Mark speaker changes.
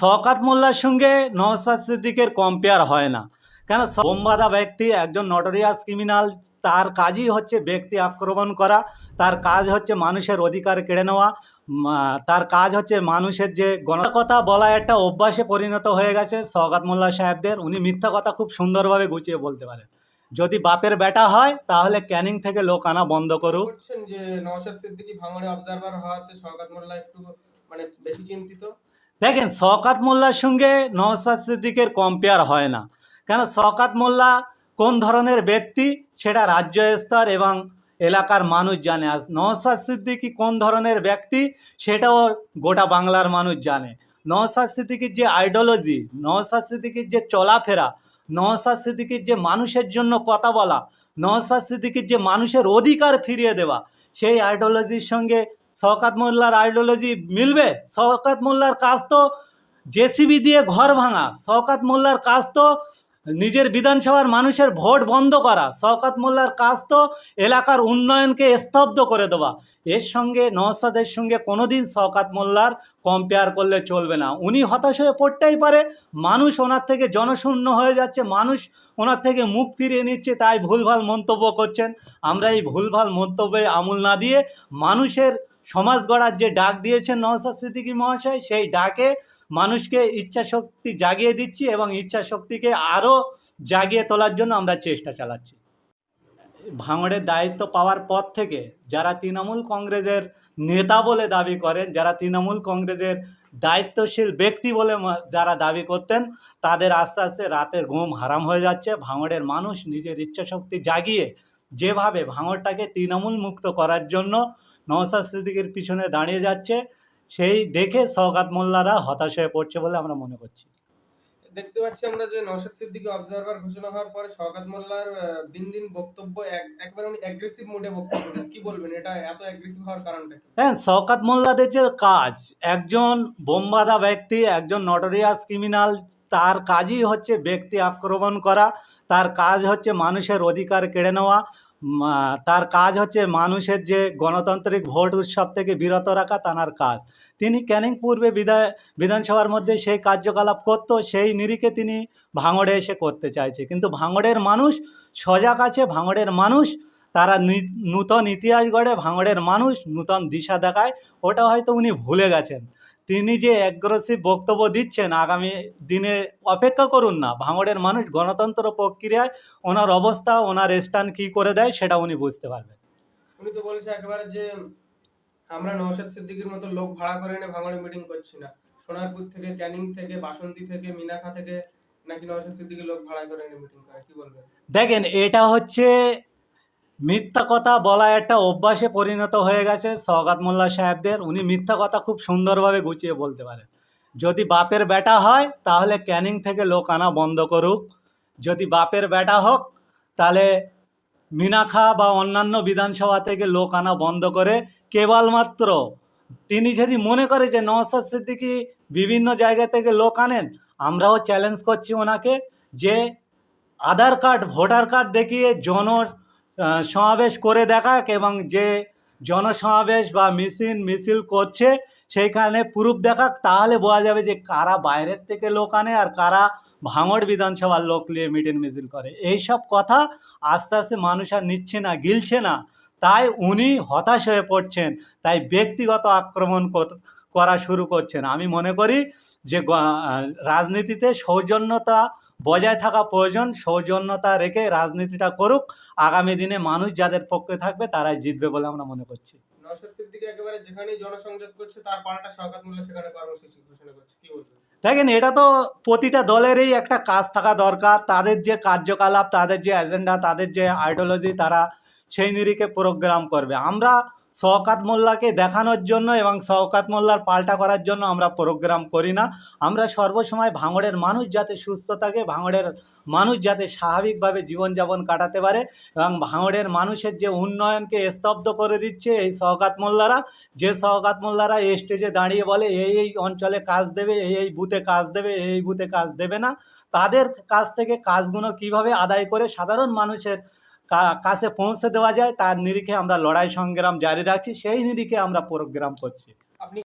Speaker 1: শওকাত মোল্লার সঙ্গে নওসাদ সিদ্দিকের কম্পেয়ার হয় না। কেন বোমবাদা ব্যক্তি, একজন নটোরিয়াস ক্রিমিনাল তার কাজই হচ্ছে ব্যক্তি আক্রমণ করা, তার কাজ হচ্ছে মানুষের অধিকার কেড়ে নেওয়া তার কাজ হচ্ছে মানুষের যে কথা বলা একটা অভ্যাসে পরিণত হয়ে গেছে শওকাত মোল্লা সাহেবদের। উনি মিথ্যা কথা খুব সুন্দরভাবে গুছিয়ে বলতে পারেন। যদি বাপের বেটা হয়, তাহলে ক্যানিং থেকে লোক আনা বন্ধ করুক
Speaker 2: যে নওশাদ সিদ্দিকী ভাঙড়ে অবজারভার হওয়াতে শওকত মোল্লা একটু মানে বেশি চিন্তিত?
Speaker 1: দেখেন শওকাত মোল্লার সঙ্গে নওসাদ সিদ্দিকের কম্পেয়ার হয় না। কেন? শওকাত মোল্লা কোন ধরনের ব্যক্তি, সেটা রাজ্য স্তর এবং এলাকার মানুষ জানে। আর নওসাদ সিদ্দিকি কোন ধরনের ব্যক্তি, সেটাও গোটা বাংলার মানুষ জানে। নওসাদ সিদ্দিকির যে আইডিওলজি নওসাদ সিদ্দিকির যে চলাফেরা নওসাদ সিদ্দিকির যে মানুষের জন্য কথা বলা নওসাদ সিদ্দিকির যে মানুষের অধিকার ফিরিয়ে দেওয়া, সেই আইডিওলজির সঙ্গে শওকাত মোল্লার আইডিওলজি মিলবে? শওকাত মোল্লার কাজ তো জেসিবি দিয়ে ঘর ভাঙা। শওকাত মোল্লার কাজ তো নিজের বিধানসভার মানুষের ভোট বন্ধ করা। শওকাত মোল্লার কাজ তো এলাকার উন্নয়নকে স্তব্ধ করে দেওয়া। এর সঙ্গে, নওসাদের সঙ্গে কোনোদিন শওকাত মোল্লার কম্পেয়ার করলে চলবে না। উনি হতাশ হয়ে পড়তেই পারে। মানুষ ওনার থেকে জনশূন্য হয়ে যাচ্ছে। মানুষ ওনার থেকে মুখ ফিরিয়ে নিচ্ছে। তাই ভুলভাল মন্তব্য করছেন। আমরা এই ভুলভাল মন্তব্যে আমল না দিয়ে মানুষের সমাজ গড়ার যে ডাক দিয়েছেন নওসাদ সিদ্দিকী মহাশয়, সেই ডাকে মানুষকে ইচ্ছা শক্তি জাগিয়ে দিচ্ছি এবং ইচ্ছা শক্তিকে আরও জাগিয়ে তোলার জন্য আমরা চেষ্টা চালাচ্ছি। ভাঙড়ের দায়িত্ব পাওয়ার পর থেকে যারা তৃণমূল কংগ্রেসের নেতা বলে দাবি করেন, যারা তৃণমূল কংগ্রেসের দায়িত্বশীল ব্যক্তি বলে যারা দাবি করতেন, তাদের আস্তে আস্তে রাতের ঘুম হারাম হয়ে যাচ্ছে। ভাঙড়ের মানুষ নিজের ইচ্ছাশক্তি জাগিয়ে যেভাবে ভাঙড়টাকে তৃণমূল মুক্ত করার জন্য নওসাদ সিদ্দিকের পিছনে দাঁড়িয়ে যাচ্ছে সেই দেখে সওগাত মোল্লারা হতাশ হয়ে পড়ছে বলে আমরা মনে করছি।
Speaker 2: দেখতে পাচ্ছি আমরা যে নওশাদ সিদ্দিকী অবজারভার ঘোষণা হওয়ার পরে শওকত মোল্লার দিন দিন বক্তব্য এক- একবারে উনি অ্যাগ্রেসিভ মোডে বক্তব্য। কি বলবেন? এটা এত অ্যাগ্রেসিভ হওয়ার কারণটা কি?
Speaker 1: হ্যাঁ শওকাত মোল্লাদের যে কাজ একজন বোমবাদা ব্যক্তি একজন নটোরিয়াস ক্রিমিনাল তার কাজই হচ্ছে ব্যক্তি আক্রমণ করা তার কাজ হচ্ছে মানুষের অধিকার কেড়ে নেওয়া তার কাজ হচ্ছে মানুষের যে গণতান্ত্রিক ভোট উৎসব থেকে বিরত রাখা তার কাজ। তিনি ক্যানিং পূর্বে বিধায় বিধানসভার মধ্যে সেই কার্যকলাপ করত, সেই নিরিখে তিনি ভাঙড়ে এসে করতে চাইছে। কিন্তু ভাঙড়ের মানুষ, সজাগ আছে, ভাঙড়ের মানুষ, তারা নূতন ইতিহাস গড়ে, ভাঙড়ের মানুষ নূতন দিশা দেখায়, ওটা হয়তো উনি ভুলে গেছেন। তিনি যে অ্যাগ্রেসিভ বক্তব্য দিচ্ছেন আগামী দিনে অপেক্ষা করুন না। ভাঙড়ের মানুষ গণতন্ত্র প্রক্রিয়ায় ওনার অবস্থা ওনার স্টান কী করে দেয় সেটা উনি বুঝতে পারবেন।
Speaker 2: উনি তো বলেছে একেবারে যে আমরা নওশাদ সিদ্দিকির মতো লোক ভাড়া করে এনে ভাঙড়ে মিটিং করছি না। সোনারপুর থেকে ক্যানিং থেকে বাসন্তী থেকে মিনাখা থেকে নাকি নওশাদ সিদ্দিকী লোক ভাড়া করে এনে মিটিং করে কি বলবেন?
Speaker 1: দেখেন এটা হচ্ছে মিথ্যা কথা বলা একটা অভ্যাসে পরিণত হয়ে গেছে সওগাত মোল্লা সাহেবদের। উনি মিথ্যা কথা খুব সুন্দরভাবে গুছিয়ে বলতে পারেন। যদি বাপের বেটা হয়, তাহলে ক্যানিং থেকে লোক আনা বন্ধ করুক। যদি বাপের বেটা হোক, তাহলে মিনাখা বা অন্যান্য বিধানসভা থেকে লোক আনা বন্ধ করে কেবলমাত্র তিনি যদি মনে করে যে নওসাদ সিদ্দিকি বিভিন্ন জায়গা থেকে লোক আনেন, আমরাও চ্যালেঞ্জ করছি ওনাকে যে আধার কার্ড, ভোটার কার্ড দেখিয়ে জন সমাবেশ করে দেখাক এবং যে জনসমাবেশ বা মিছিল মিছিল করছে সেইখানে প্রুফ দেখাক, তাহলে বোঝা যাবে যে কারা বাইরের থেকে লোক আনে আর কারা ভাঙড় বিধানসভার লোক নিয়ে মিটিং মিছিল করে। এইসব কথা আস্তে আস্তে মানুষ আর নিচ্ছে না, গিলছে না। তাই উনি হতাশ হয়ে পড়ছেন, তাই ব্যক্তিগত আক্রমণ করা শুরু করছেন। আমি মনে করি যে রাজনীতিতে সৌজন্যতা বজায় থাকা প্রয়োজন সৌজন্যতা রেখে রাজনীতিটা করুক আগামী দিনে মানুষ যাদের পক্ষে থাকবে তারাই জিতবে বলে আমরা মনে করছি।
Speaker 2: একেবারে যেখানেই জনসংযোগ করছে তার পাল্টা সেখানে কর্মসূচি ঘোষণা করছে। কি বলবেন?
Speaker 1: দেখেন এটা তো প্রতিটা দলেরই একটা কাজ থাকা দরকার। তাদের যে কার্যকলাপ তাদের যে এজেন্ডা তাদের যে আইডিওলজি তারা সেই নিরিখে প্রোগ্রাম করবে। আমরা শওকাত মোল্লাকে দেখানোর জন্য এবং শওকাত মোল্লার পাল্টা করার জন্য আমরা প্রোগ্রাম করি না। আমরা সর্বসময় ভাঙড়ের মানুষ যাতে সুস্থ থাকে, ভাঙড়ের মানুষ যাতে স্বাভাবিকভাবে জীবনযাপন কাটাতে পারে এবং ভাঙড়ের মানুষের যে উন্নয়নকে স্তব্ধ করে দিচ্ছে এই শওকাত মোল্লারা, যে শওকাত মোল্লারা এই স্টেজে দাঁড়িয়ে বলে, এই এই অঞ্চলে কাজ দেবে, এই এই বুথে কাজ দেবে, এই বুথে কাজ দেবে না। তাদের কাছ থেকে কাজগুলো কীভাবে আদায় করে সাধারণ মানুষের কাছে পৌঁছে দেওয়া যায়, তার নিরিখে আমরা লড়াই সংগ্রাম জারি রাখছি, সেই নিরিখে আমরা প্রোগ্রাম করছি।